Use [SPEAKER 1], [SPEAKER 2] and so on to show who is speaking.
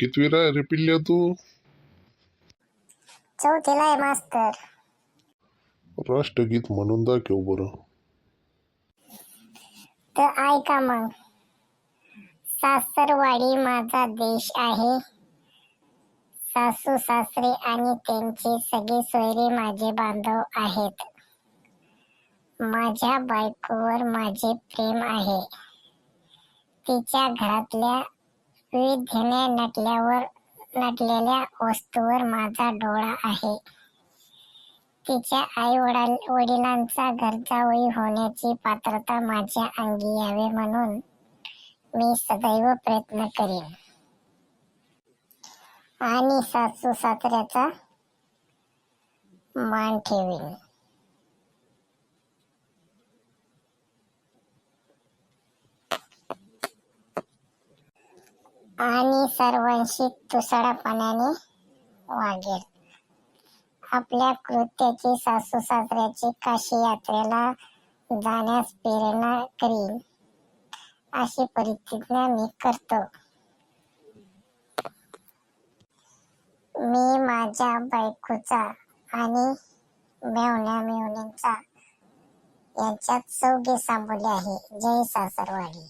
[SPEAKER 1] कितवीला आहे रे पिल्ल्या तू?
[SPEAKER 2] चौथीला आहे मास्तर.
[SPEAKER 1] राष्ट्रगीत म्हणून दाखव बरं.
[SPEAKER 2] तर ऐका मग. सासरवाडी माझा देश आहे. सासू सासरे आणि त्यांचे सगळे सोयरे माझे बांधव आहेत. माझ्या बायकोवर माझे प्रेम आहे. तिच्या घरातल्या विविधने नटल्यावर नटलेल्या वस्तूवर माझा डोळा आहे. तिच्या आई वडील वडिलांचा घरजावळी होण्याची पात्रता माझ्या अंगी यावे म्हणून मी सदैव प्रयत्न करीन. आणि सासू सासऱ्याचा मान ठेवीन. आणि सर्वांशी तुसडपणाने वागेल. आपल्या कृत्याची सासू सासऱ्याची काशी यात्रेला जाण्यास प्रेरणा करील अशी परिस्थिती मी करतो. मी माझ्या बायकोचा आणि मेवण्या मेवण्यांचा यांच्यात सौगे सांभाळले आहे. जय सासरवाडी.